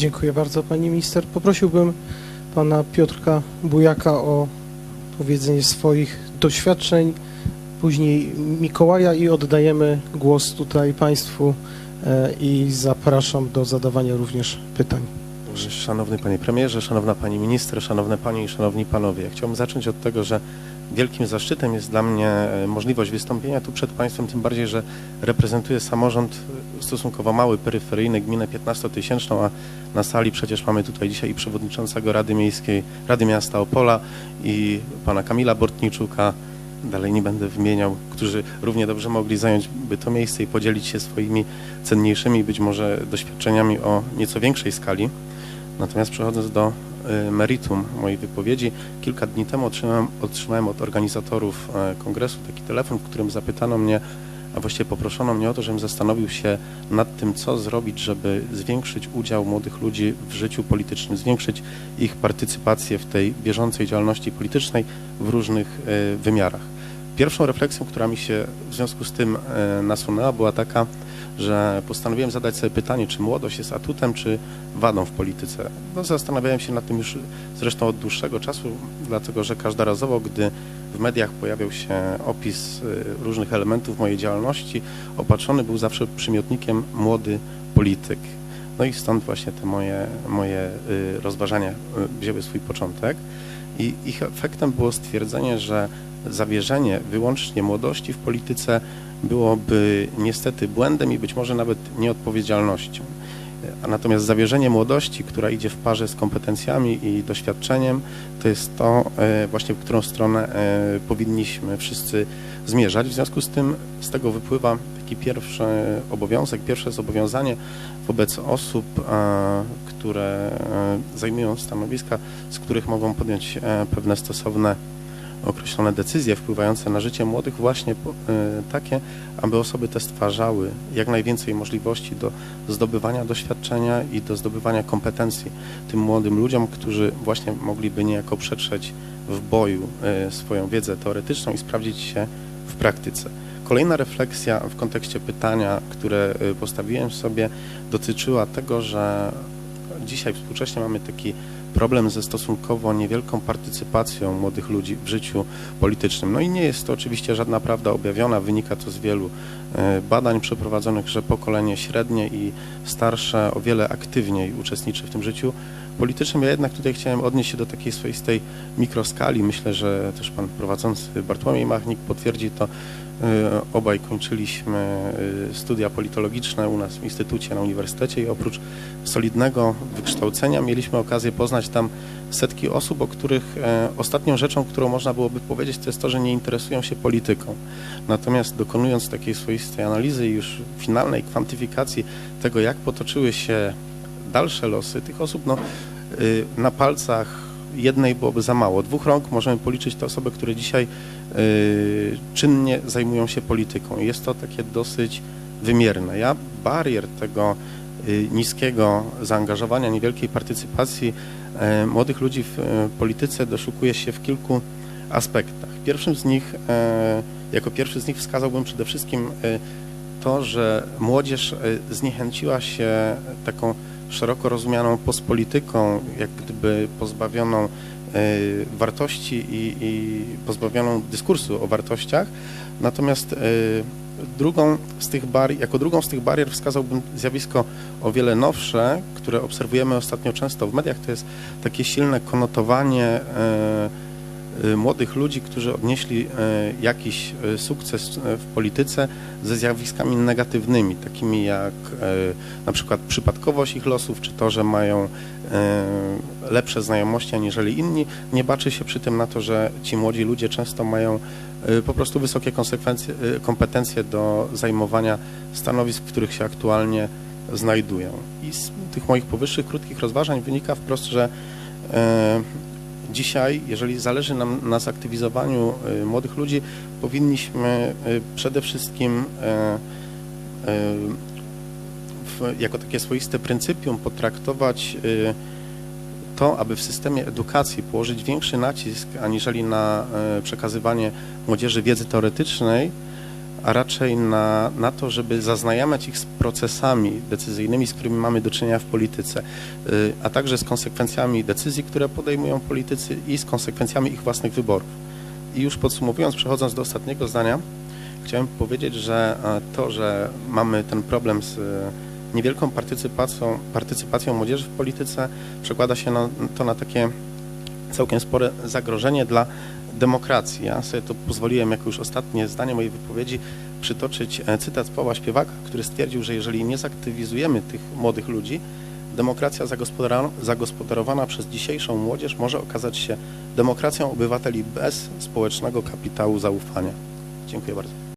Dziękuję bardzo pani minister. Poprosiłbym pana Piotrka Bujaka o powiedzenie swoich doświadczeń, później Mikołaja i oddajemy głos tutaj państwu e, i zapraszam do zadawania również pytań. Szanowny Panie Premierze, Szanowna Pani Minister, Szanowne Panie i Szanowni Panowie. Chciałbym zacząć od tego, że wielkim zaszczytem jest dla mnie e, możliwość wystąpienia tu przed Państwem, tym bardziej, że reprezentuję samorząd e, stosunkowo mały, peryferyjny, gminę 15-tysięczną, a na sali przecież mamy tutaj dzisiaj i przewodniczącego Rady Miejskiej, Rady Miasta Opola i pana Kamila Bortniczuka, dalej nie będę wymieniał, którzy równie dobrze mogli zająć by to miejsce i podzielić się swoimi cenniejszymi być może doświadczeniami o nieco większej skali. Natomiast przechodząc do meritum mojej wypowiedzi, kilka dni temu otrzymałem, otrzymałem od organizatorów e, kongresu taki telefon, w którym zapytano mnie, a właściwie poproszono mnie o to, żebym zastanowił się nad tym, co zrobić, żeby zwiększyć udział młodych ludzi w życiu politycznym, zwiększyć ich partycypację w tej bieżącej działalności politycznej w różnych e, wymiarach. Pierwszą refleksją, która mi się w związku z tym nasunęła, była taka, że postanowiłem zadać sobie pytanie, czy młodość jest atutem, czy wadą w polityce. No, zastanawiałem się nad tym już zresztą od dłuższego czasu, dlatego że każdorazowo, gdy w mediach pojawiał się opis y, różnych elementów mojej działalności, opatrzony był zawsze przymiotnikiem młody polityk. No i stąd właśnie te moje, moje y, rozważania y, wzięły swój początek. I ich efektem było stwierdzenie, że zawierzenie wyłącznie młodości w polityce byłoby niestety błędem i być może nawet nieodpowiedzialnością. A natomiast zawierzenie młodości, która idzie w parze z kompetencjami i doświadczeniem, to jest to e, właśnie, w którą stronę e, powinniśmy wszyscy zmierzać. W związku z tym z tego wypływa taki pierwszy obowiązek, pierwsze zobowiązanie wobec osób, e, które zajmują stanowiska, z których mogą podjąć pewne stosowne określone decyzje wpływające na życie młodych właśnie takie, aby osoby te stwarzały jak najwięcej możliwości do zdobywania doświadczenia i do zdobywania kompetencji tym młodym ludziom, którzy właśnie mogliby niejako przetrzeć w boju swoją wiedzę teoretyczną i sprawdzić się w praktyce. Kolejna refleksja w kontekście pytania, które postawiłem sobie, dotyczyła tego, że dzisiaj współcześnie mamy taki problem ze stosunkowo niewielką partycypacją młodych ludzi w życiu politycznym. No i nie jest to oczywiście żadna prawda objawiona, wynika to z wielu e, badań przeprowadzonych, że pokolenie średnie i starsze o wiele aktywniej uczestniczy w tym życiu politycznym. Ja jednak tutaj chciałem odnieść się do takiej swoistej mikroskali. Myślę, że też pan prowadzący Bartłomiej Machnik potwierdzi to, obaj kończyliśmy e, studia politologiczne u nas w Instytucie na Uniwersytecie i oprócz solidnego wykształcenia mieliśmy okazję poznać tam setki osób, o których e, ostatnią rzeczą, którą można byłoby powiedzieć, to jest to, że nie interesują się polityką. Natomiast dokonując takiej swoistej analizy i już finalnej kwantyfikacji tego, jak potoczyły się dalsze losy tych osób, no, na palcach jednej byłoby za mało. Dwóch rąk możemy policzyć te osoby, które dzisiaj y, czynnie zajmują się polityką. Jest to takie dosyć wymierne. Ja barier tego y, niskiego zaangażowania, niewielkiej partycypacji y, młodych ludzi w polityce doszukuję się w kilku aspektach. Pierwszym z nich, jako pierwszy z nich wskazałbym przede wszystkim to, że młodzież zniechęciła się taką szeroko rozumianą pospolityką, jak gdyby pozbawioną e, wartości i, i pozbawioną dyskursu o wartościach. Natomiast e, drugą z tych jako drugą z tych barier wskazałbym zjawisko o wiele nowsze, które obserwujemy ostatnio często w mediach, to jest takie silne konotowanie e, młodych ludzi, którzy odnieśli y, jakiś y, sukces w polityce ze zjawiskami negatywnymi, takimi jak na przykład przypadkowość ich losów, czy to, że mają lepsze znajomości aniżeli inni. Nie baczy się przy tym na to, że ci młodzi ludzie często mają po prostu wysokie kompetencje do zajmowania stanowisk, w których się aktualnie znajdują. I z tych moich powyższych krótkich rozważań wynika wprost, że dzisiaj, jeżeli zależy nam na zaktywizowaniu y, młodych ludzi, powinniśmy y, przede wszystkim y, jako takie swoiste pryncypium potraktować to, aby w systemie edukacji położyć większy nacisk aniżeli na przekazywanie młodzieży wiedzy teoretycznej, a raczej na, na to, żeby zaznajamiać ich z procesami decyzyjnymi, z którymi mamy do czynienia w polityce, y, a także z konsekwencjami decyzji, które podejmują politycy i z konsekwencjami ich własnych wyborów. I już podsumowując, przechodząc do ostatniego zdania, chciałem powiedzieć, że e, to, że mamy ten problem z e, niewielką partycypacją, partycypacją młodzieży w polityce, przekłada się na, to na takie całkiem spore zagrożenie dla demokracji. Ja sobie to pozwoliłem jako już ostatnie zdanie mojej wypowiedzi przytoczyć e, cytat Pawła Śpiewaka, który stwierdził, że jeżeli nie zaktywizujemy tych młodych ludzi, demokracja zagospodarowana przez dzisiejszą młodzież może okazać się demokracją obywateli bez społecznego kapitału zaufania. Dziękuję bardzo.